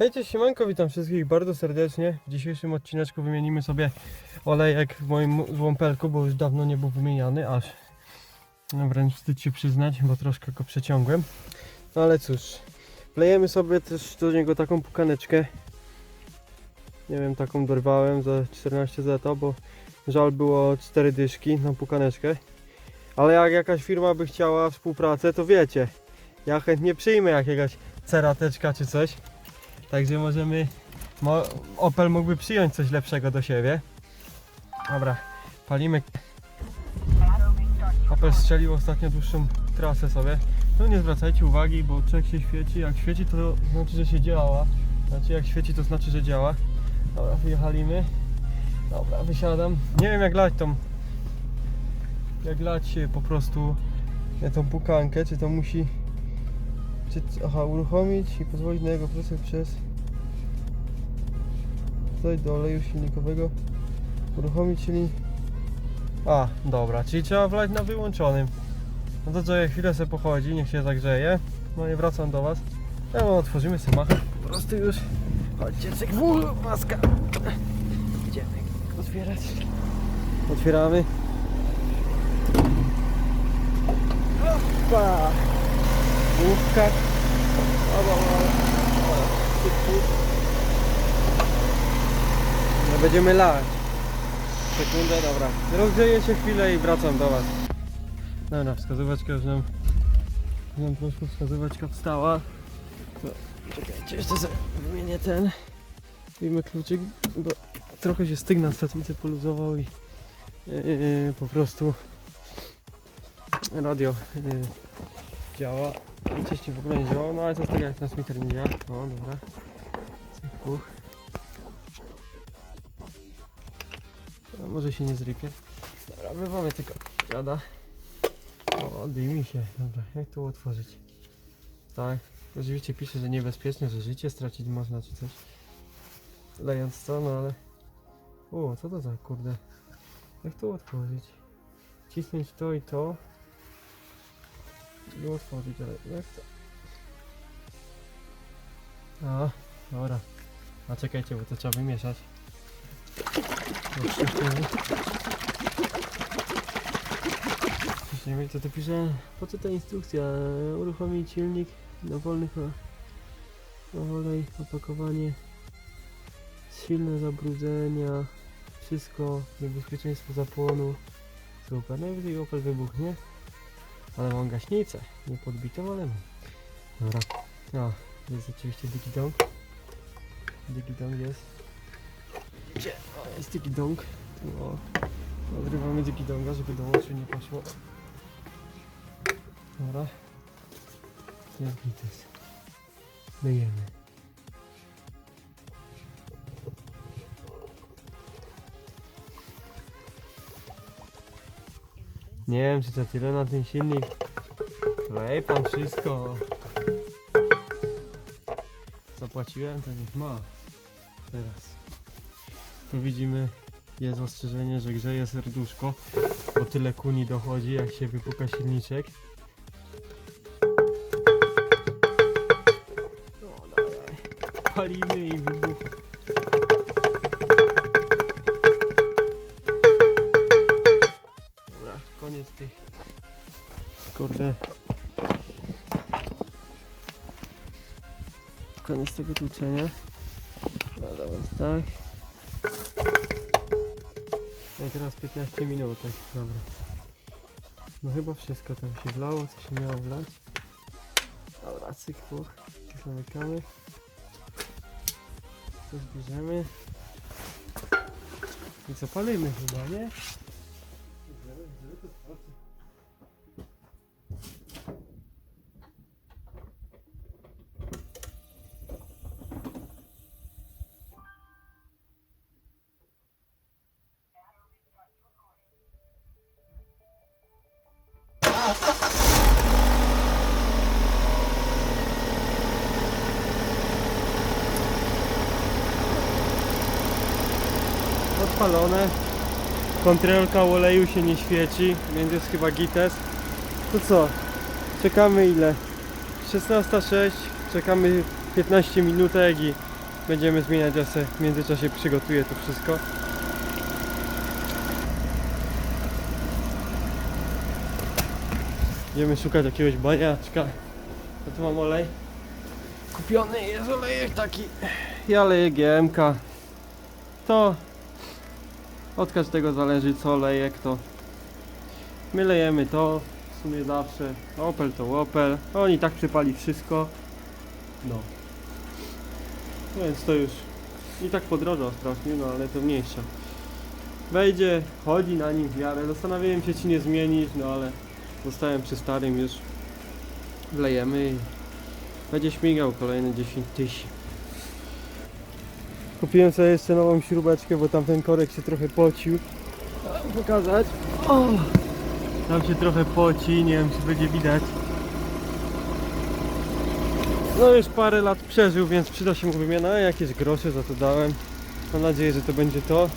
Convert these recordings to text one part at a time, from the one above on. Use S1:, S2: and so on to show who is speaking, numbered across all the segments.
S1: Hej, cześć, siemanko, witam wszystkich bardzo serdecznie. W dzisiejszym odcineczku wymienimy sobie olejek w moim złąpelku, bo już dawno nie był wymieniany, aż no, wręcz wstyd się przyznać, bo troszkę go przeciągłem. No ale cóż, wlejemy sobie też do niego taką pukaneczkę. Nie wiem, taką dorwałem za 14 zeta, bo żal było 4 dyszki na pukaneczkę. Ale jak jakaś firma by chciała współpracę, to wiecie, ja chętnie przyjmę jakiegoś cerateczka czy coś. Także możemy. Mo, Opel mógłby przyjąć coś lepszego do siebie. Dobra, palimy. Opel strzelił ostatnio dłuższą trasę sobie. No nie zwracajcie uwagi, bo czek się świeci. Jak świeci, to znaczy, że się działa. Znaczy, jak świeci, to znaczy, że działa. Dobra, wyjechaliśmy. Dobra, wysiadam. Nie wiem, jak lać tą. Jak lać po prostu tą pukankę, czy to musi czy, aha, uruchomić i pozwolić na jego proces przez tutaj do oleju silnikowego. Uruchomić silnik a, dobra, czyli trzeba wlać na wyłączonym. No to co, chwilę sobie pochodzi, niech się zagrzeje. No i wracam do was. No, otworzymy sobie machę po prostu już. Chodźcie, cyk, maska. Idziemy otwierać. Otwieramy. Opa! Główka. Oba, No będziemy lać. Sekundę, dobra. Rozgrzeję się chwilę i wracam do Was. Dobra, wskazóweczka już nam, nam troszkę wskazóweczka wstała. To, czekajcie, jeszcze sobie wymienię ten. Wyjmę kluczyk, bo trochę się styg na statnicy poluzował i yy, po prostu radio yy, działa. Wcześniej w ogóle nie działało, no ale co z tego jak transmitter nie działa. O, dobra. Puch. No, może się nie zrypie. Dobra, wywamy tylko dziada. O, dymi się. Dobra, jak to otworzyć? Tak. Oczywiście pisze, że niebezpieczne, że życie stracić można czy coś. Lejąc to, no ale... O, co to za kurde? Jak to otworzyć? Cisnąć to i to. Ale jak to? A, dobra. A czekajcie, bo to trzeba wymieszać. Wciśniemy. Wciśniemy, co tu pisze? Po co ta instrukcja? Uruchomić silnik na wolnych o olej, opakowanie, silne zabrudzenia, wszystko, niebezpieczeństwo zapłonu. Super, najwyżej Opel wybuchnie. Ale mam gaśnicę, nie podbitą, ale mam. Dobra. A, jest oczywiście Digi Dong. Digi Dong jest. Gdzie? O, jest Digi Dong. Tu, O. Odrywamy Digi Donga, żeby do łączy nie poszło. Dobra. Jak jest. Myjemy. Nie wiem, czy to tyle na ten silnik. Lej pan wszystko. Zapłaciłem, to niech ma. Teraz. Tu widzimy, jest ostrzeżenie, że grzeje serduszko, bo tyle kuni dochodzi, jak się wypuka silniczek. O, dawaj. Palimy i tego tłuczenia. No dobra, tak. No i teraz 15 minut, tak, dobra. No chyba wszystko tam się wlało, co się miało wlać. Dobra, cyk, puch. Zamykamy. To zbierzemy. I co, palimy chyba, nie? Odpalone. Kontrolka oleju się nie świeci, więc jest chyba gites. To co? Czekamy ile? 16.06, czekamy 15 minutek i będziemy zmieniać asę. W międzyczasie przygotuję to wszystko. Idziemy szukać jakiegoś baniaczka. A tu mam olej. Kupiony jest olejek taki. Ja leję GMK. To od każdego zależy co lejek to. My lejemy to w sumie zawsze. Opel to Opel. Oni tak przypali wszystko. No. No Więc to już i tak podrożał strasznie, no ale to mniejsza. Wejdzie, chodzi na nim w miarę. Zastanawiałem się czy nie zmienić, no ale zostałem przy starym już. Wlejemy i będzie śmigał kolejne 10 tysięcy. Kupiłem sobie jeszcze nową śrubeczkę, bo tamten korek się trochę pocił. Pokazać. O! Tam się trochę poci, nie wiem czy będzie widać. No już parę lat przeżył, więc przyda się mu wymiana. Jakieś grosze za to dałem. Mam nadzieję, że to będzie to.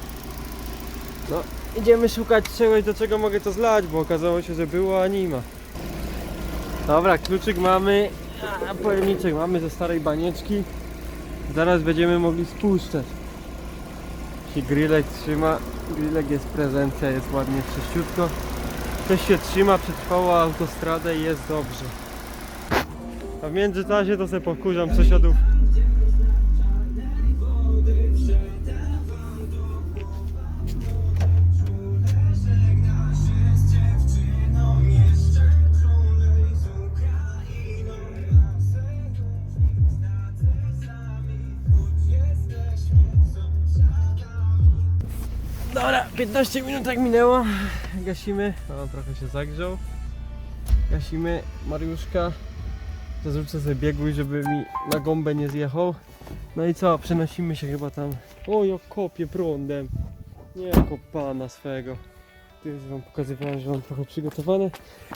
S1: No, idziemy szukać czegoś, do czego mogę to zlać, bo okazało się, że było, a nie ma. Dobra, kluczyk mamy, a pojemniczek mamy ze starej banieczki. Zaraz będziemy mogli spuszczać. Jeśli grillek trzyma, grillek jest prezencja, jest ładnie czyściutko. Coś się trzyma, przetrwała autostradę i jest dobrze. A w międzyczasie to sobie pokurzam sąsiadów. 15 minut tak minęło. Gasimy. O, trochę się zagrzał. Gasimy Mariuszka. Zazwyczaj sobie biegły, żeby mi na gąbę nie zjechał. No i co, przenosimy się chyba tam. O, jak kopię prądem. Nie jako pana swego. Tu już wam pokazywałem, że mam trochę przygotowane.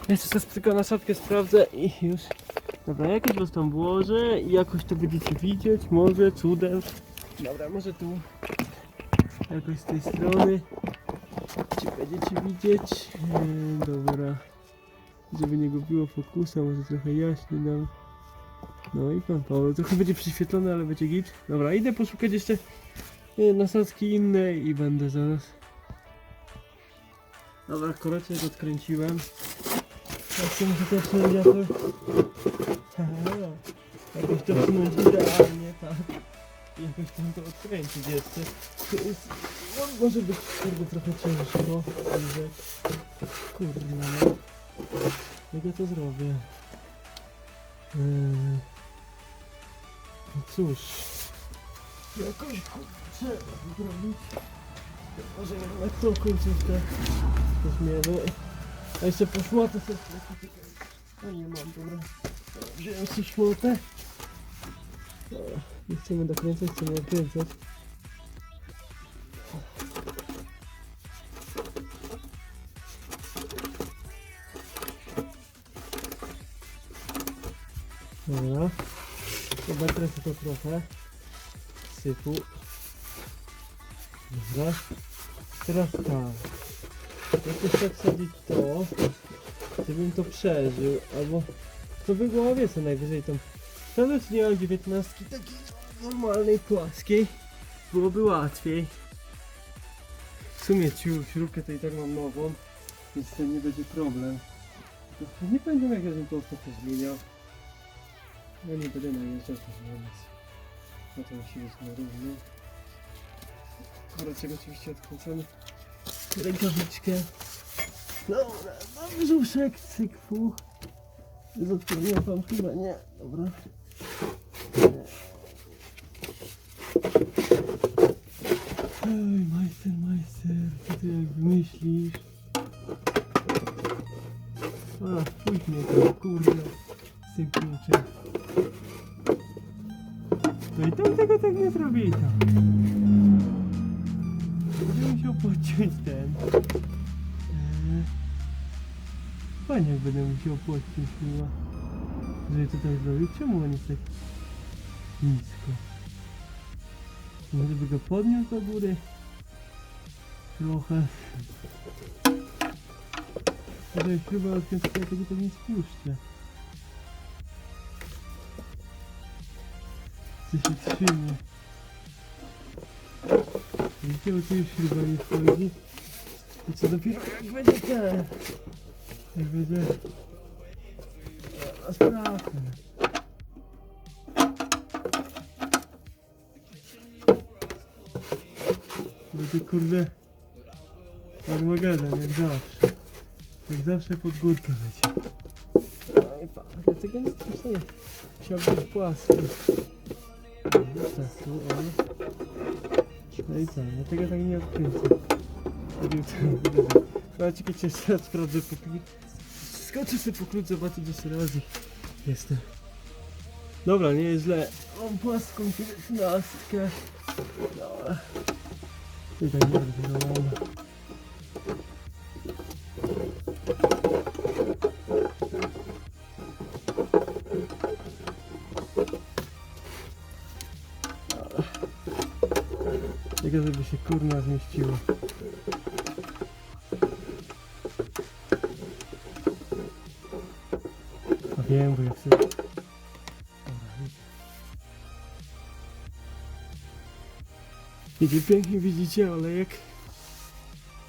S1: Jeszcze sobie tylko nasadkę sprawdzę i już. Dobra, jakoś was tam włożę i jakoś to będziecie widzieć. Może cudem. Dobra, może tu. Jakoś z tej strony. Czy będziecie widzieć? Eee, dobra. Żeby nie gubiło fokusa, może trochę jaśniej dam. No i pan Paweł. Trochę będzie przyświetlony, ale będzie git. Dobra, idę poszukać jeszcze e, nasadzki innej i będę zaraz. Dobra, koreczek odkręciłem. Jak chcę muszę to. Haha, Jakoś to wsunąć idealnie, tak. Jakoś tam to odkręcić jeszcze. To jest, no, może być kurde trochę ciężko. ale- Kurde no. Jak ja to zrobię? Yy... No cóż. Jakoś kurczę zrobić. Może jednak tą końcówkę weźmiemy. A jeszcze po szmatę sobie A nie mam. Dobra, Wziąłem sobie szmatę. Dobra, nie chcemy dokręcać, chcemy nakręcać. Dobra. Zobaczę sobie to trochę. Sypu. Dobra. Teraz tak. Jak jeszcze wsadzić to, żebym to przeżył, albo to by było wie co najwyżej. Szkoda, czy nie mam dziewiętnastki takiej normalnej, płaskiej. Byłoby łatwiej. W sumie śrubkę to i tak mam nową, więc to nie będzie problem. Nie pamiętam jak ja bym to ostatnio zmieniał. No nie będę najeżdżał to zmieniać. No to musi być na równo. Koreczek oczywiście odkręcony. Rękawiczkę. Dobra, no brzuszek, cyk, fu. Zatworzyłem wam chyba, nie. Dobra. Ej, majster, majster, co ty jak wymyślisz? A, pójdź mnie to, kurde. Kluczem. No i tam tego tak nie zrobię i tam. Będę musiał podciąć ten. Eee, Panie, jak będę musiał podciąć chyba. Żeby to tak zrobić. Czemu on jest tak nisko? Może by go podniósł do góry? Trochę. Ale chyba odkręcę tego to nie spuszczę. Co się trzyma. Widzicie, bo tu już śruba nie wchodzi. I co dopiero jak będzie ten. Jak będzie... A sprawę. Będzie kurde... Armagedon, jak zawsze. Jak zawsze pod górkę leci. Oj, pan, dlatego nie stresuję. Chciałbym być płaski. Tu, o. No i co, dlatego tak nie odkręcę. Chyba czekajcie, jeszcze raz sprawdzę po. Skoczę sobie po klucz, zobaczę jeszcze raz i jestem. Dobra, nie jest źle. Mam płaską 19. Dobra. Tutaj nie rozwiązane. Tylko żeby się kurna zmieściło. A wiem, bo ja chcę... Idzie pięknie, widzicie, olejek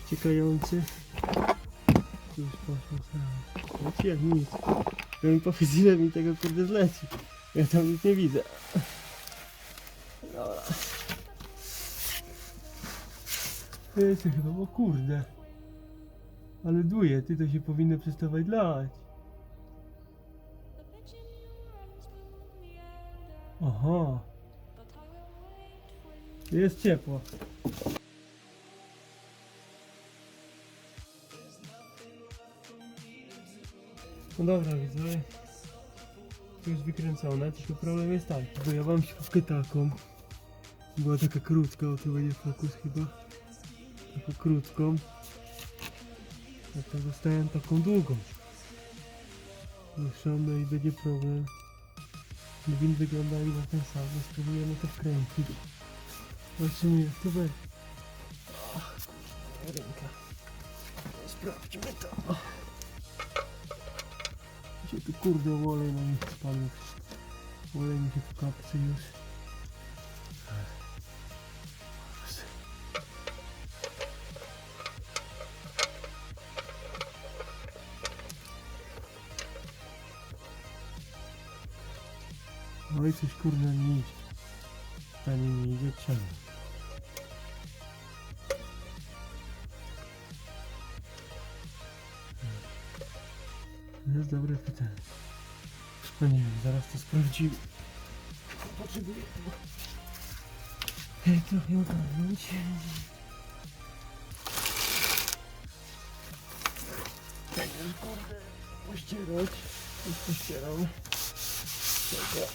S1: ściekający. Tu Już poszło samo. Leci jak nic. Ja mi powiedz ile mi tego kurde zleci. Ja tam nic nie widzę. Dobra. Wiecie chyba, o kurde. Ale duje, ty to się powinno przestawać lać. Aha. Jest ciepło. No dobra, widzowie. To jest wykręcone, tylko problem jest taki, bo ja mam śrubkę taką. Była taka krótka, o tu będzie fokus chyba. Taką krótką. A to dostałem taką długą. No i będzie problem. Gwint wygląda na ten sam, spróbujemy to wkręcić. Zobaczymy będzie. Ach, kurde, Ręka. Sprawdźmy to. Gdzie tu kurde olej na nich spadł? Olej mi się w kapce już. No i coś kurde nie idzie. Stanie nie idzie, czemu? To jest dobre pytanie. Nie wiem, zaraz to sprawdzimy. Potrzebuję Hej, trochę ogarnąć. Tak, już kurde, pościerać. Już pościeram. Czekaj.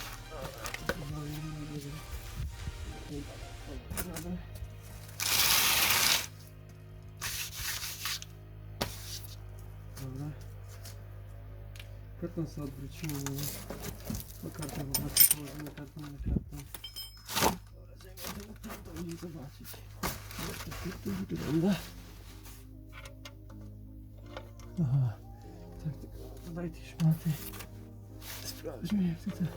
S1: Karton sobie odwrócimy. No kartę po prostu położymy karton na karton. Dobra, zajmę ten karton i zobaczyć. Jak to wygląda. Aha. Tak, tylko dodaj te szmaty. Sprawdźmy jak tutaj.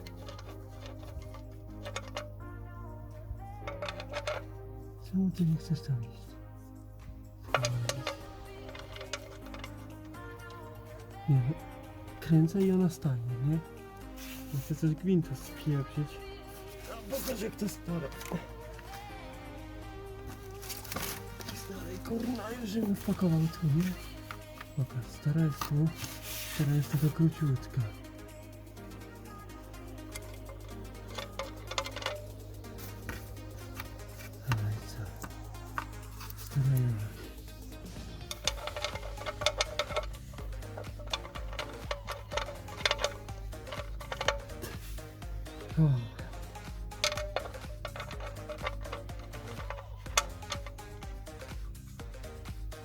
S1: Czemu ty nie chcesz tam iść? Nie, kręcę i ona stanie, nie? Chcę coś gwintu spieprzyć. Pokaż jak to i kurna już bym wpakował tu, nie? Pokaż, stara jest tu. Stara jest taka króciutka.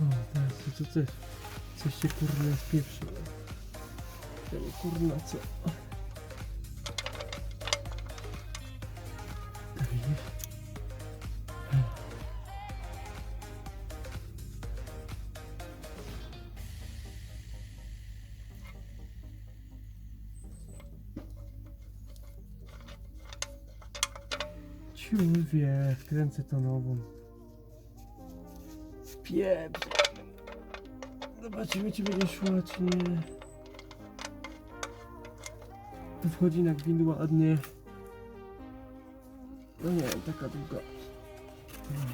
S1: O, teraz to coś, coś się kurna spieprzyło. Ten kurna co? Widzisz? Siulwie, wkręcę to nową. Pieprz. Zobaczymy, czy będzie szła, czy nie. To wchodzi na gwint ładnie. No nie taka długa. Hmm.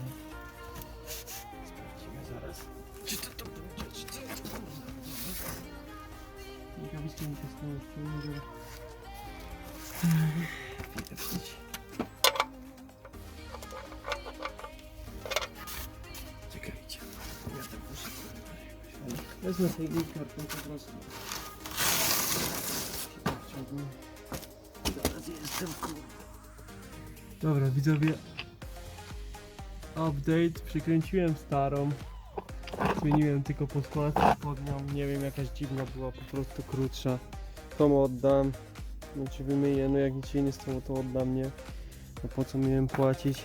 S1: Sprawdzimy zaraz. Czy to to będzie, czy to Rękawiczki mi się stało ściągnąć, żeby... Pieprzyć. Sobie mój kartę po prostu. Dobra, widzowie. Update. Przykręciłem starą. Zmieniłem tylko podkładkę pod nią. Nie wiem, jakaś dziwna była, po prostu krótsza. Tą oddam. Znaczy wymyję, no jak nic się nie stało, to oddam, nie? No po co miałem płacić?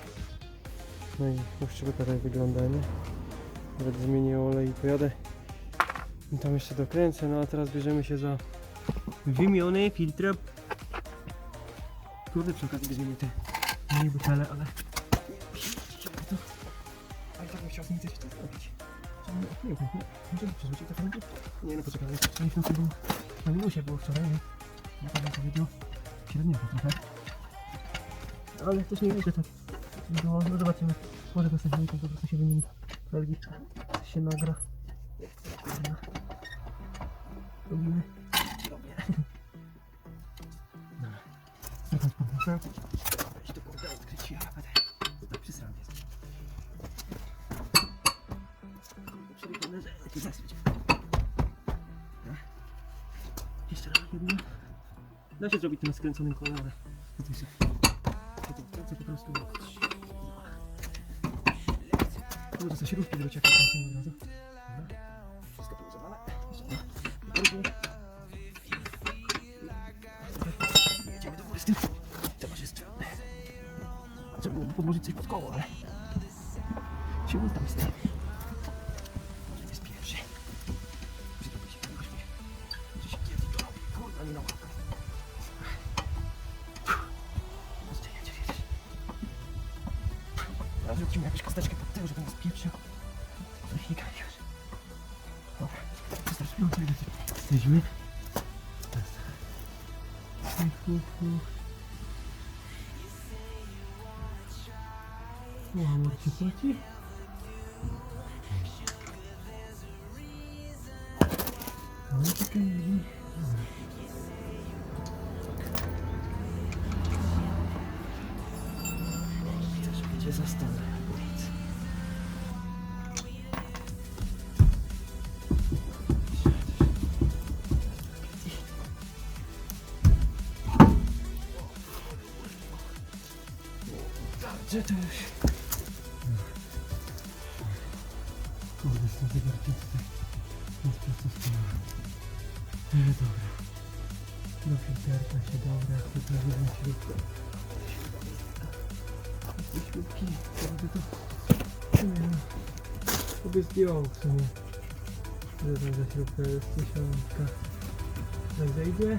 S1: No i już tak wygląda, nie? Nawet zmienię olej i pojadę. I tam jeszcze dokręcę, no a teraz bierzemy się za wymiony filtr. Kurde, przy okazji weźmiemy te mniej butele, ale... Ale tak bym chciał z nimi coś zrobić. Nie, nie, nie, tak robić? Nie no, poczekaj, wczoraj w nocy był na minusie było wczoraj, nie? To bym powiedział średniego trochę. Ale też nie wiem, że tak było, no zobaczymy. Może sobie po prostu się wymieni felgi, coś się nagra. Robimy. Robię. Dobra. Weź to kurde odkręciłem, a będę tutaj przysrany jest. Przewidziane, że taki zasryć. Dobra. Jeszcze raz jedno. Da się zrobić tym skręconym kolem, ale tutaj się ja to wkręcę po prostu. Sobie śrubki zrobić jak kręcimy od razu. Drugie. Jedziemy do góry z tym. To może jeszcze. Trzeba było podłożyć coś pod koło, ale... Się tam z Też Zdjął w sumie. Ile tam za śrubka jest? Tysiączka. Tak zejdzie?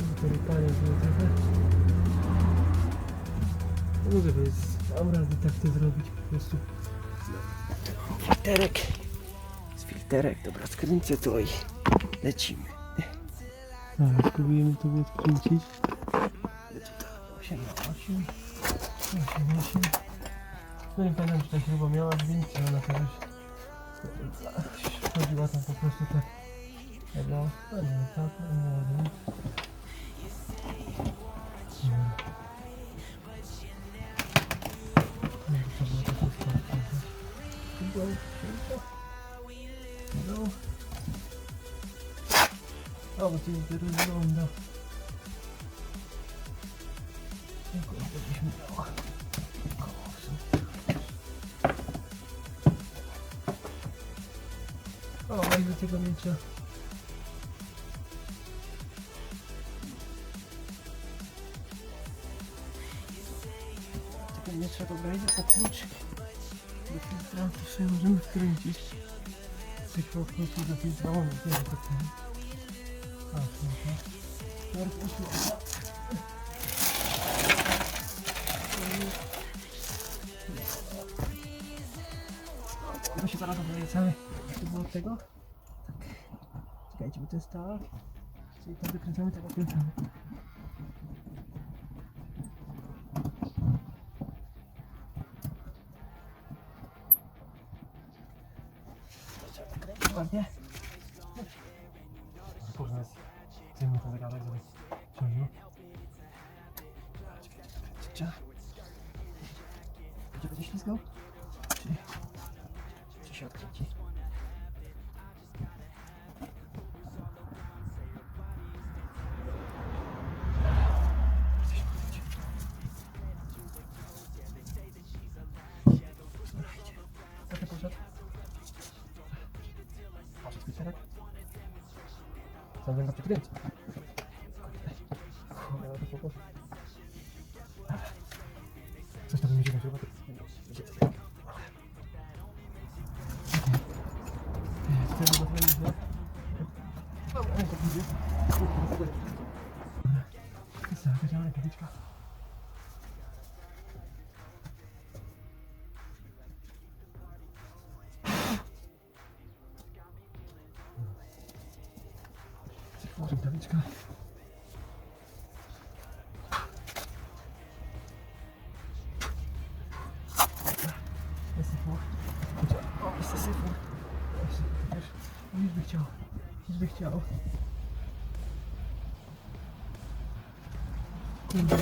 S1: Może to rypanie było trochę. Może to jest... Dam radę tak to zrobić po prostu. Filterek. Z filterek, dobra, skręcę to i lecimy. Dobra, spróbujemy to odkręcić. 8 na 8. 8 na 8. No nie pamiętam, czy ta śruba miała więcej, ona już chodziła tam po prostu tak. Tego, a nie, tak, a nie, nie. Nie, to było takie słodkie. Chyba, chyba. No. A, bo to jest wygląda. takiego wiecie. Tylko nie trzeba brać po kluczki. Do filtra to sobie możemy wkręcić. Tylko kluczy do filtra mamy tyle takie. A, to Musi zaraz odwiedzić cały. To było tego? Tak. Czekajcie, bo to jest ta. Czyli to wykręcamy, tak wykręcamy. Trzeba wykręcić ładnie. Kurwa, zdejmę ten zegarek, żeby ciągnął. Czekaj, czekaj, czekaj. Będzie będzie ślizgał? Czy, czy się odkręci? Sam rękawiczka. Już by chciał. Już by chciał. Kurde.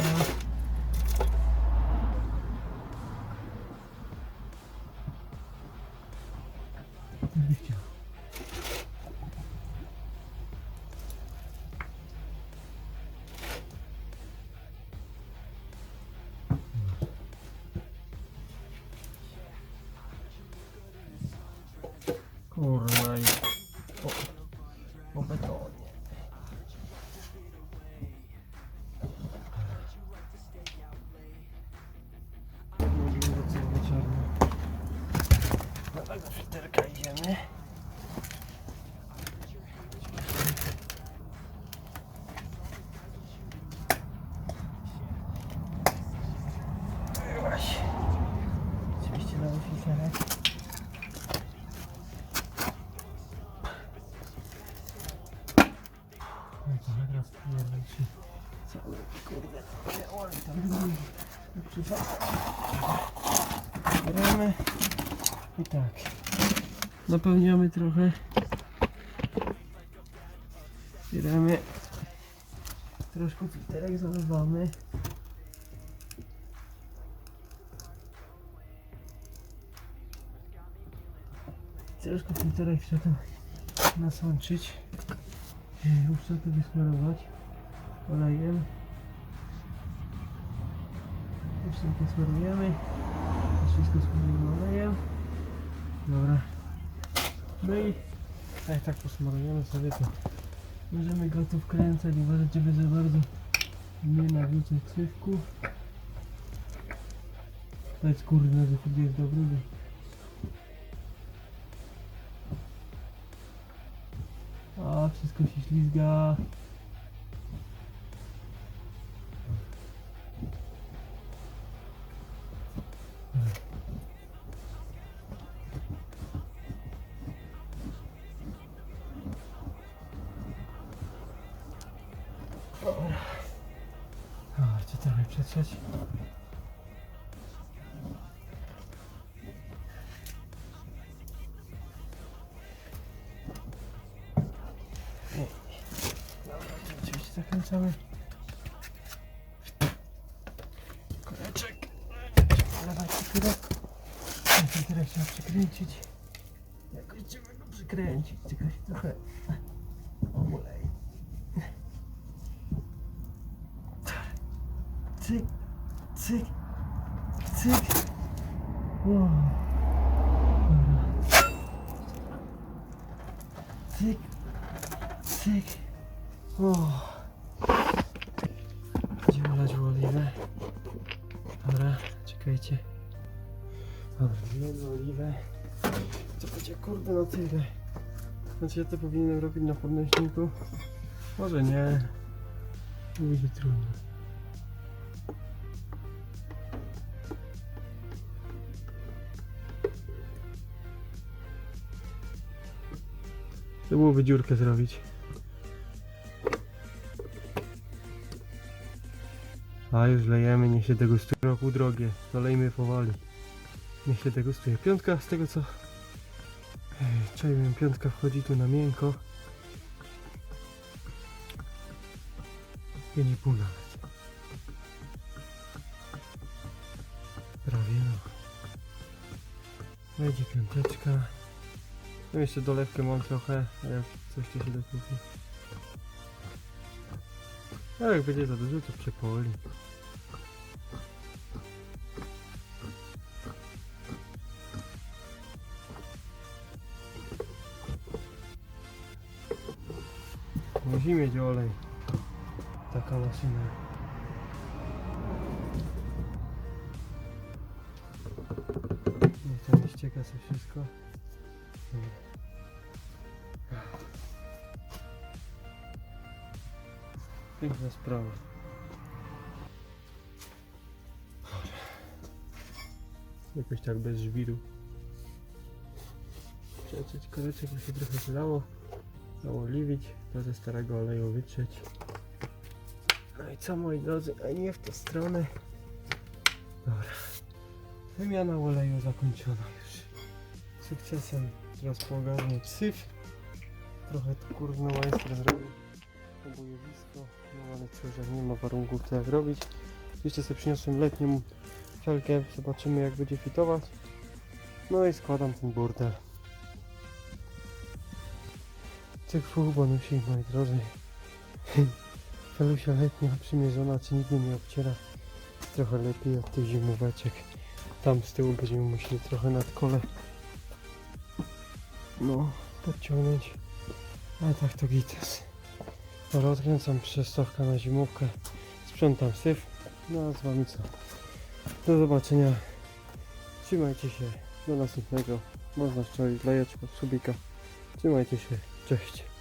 S1: Tego filterka idziemy. Właśnie. Oczywiście nowy filterek. No to teraz pierdolę się cały kurde oj tam Bieramy i tak napełniamy trochę bieramy troszkę filterek zalewamy troszkę filterek trzeba tam nasłączyć Uszczelkę wysmarować olejem. Uszczelkę smarujemy. To wszystko smarujemy olejem. Dobra. No i jak tak posmarujemy sobie to możemy go tu wkręcać, uważać żeby za bardzo nie nawrócać cywków. To jest kurde, że jest dobry. bo- A, wszystko się ślizga. To oczywiście zakręcamy. Koreczek. Dawaj filterek. Ten filterek trzeba przykręcić. Jakoś trzeba go przykręcić. Tylko trochę olej. Cyk, cyk, cyk. Wow. Dobra. Cyk, cyk. O. Będziemy lać oliwę. Dobra, czekajcie. Dobra, wlejemy oliwę. Będzie kurde na tyle. Znaczy ja to powinienem robić na podnośniku. Może nie. Będzie trudno. Byłoby dziurkę zrobić. A już lejemy, niech się degustuje. Roku drogie, to lejmy powoli. Niech się degustuje. Piątka z tego co... Czajłem, piątka wchodzi tu na miękko. 5,5 nawet. Prawie no. Wejdzie piąteczka. No jeszcze dolewkę mam trochę, a jak coś tu się dokupi. A jak będzie za dużo, to przepoli. Musi mieć olej. Taka maszyna. Piękna sprawa. Jakoś tak bez żwiru. Przetrzeć koreczek, by się trochę przydało. Zaoliwić, to ze starego oleju wytrzeć. No i co moi drodzy, a nie w tę stronę. Dobra. Wymiana oleju zakończona już. Sukcesem teraz pogarniać syf. Trochę tu kurno majster zrobił. Obojowisko. No ale cóż, nie ma warunków to jak robić. Jeszcze sobie przyniosłem letnią felkę. Zobaczymy jak będzie fitować. No i składam ten burdel. Cyk bonusi, moi drodzy. Felusia letnia przymierzona, czy nigdy nie obciera. Trochę lepiej od tych zimóweczek. Tam z tyłu będziemy musieli trochę nad kole no, podciągnąć. A tak to gites. Ale odkręcam przystawkę na zimówkę. Sprzątam syf. No a z wami co? Do zobaczenia. Trzymajcie się. Do następnego. Można szczelić lajeczko, subika. Trzymajcie się. Cześć.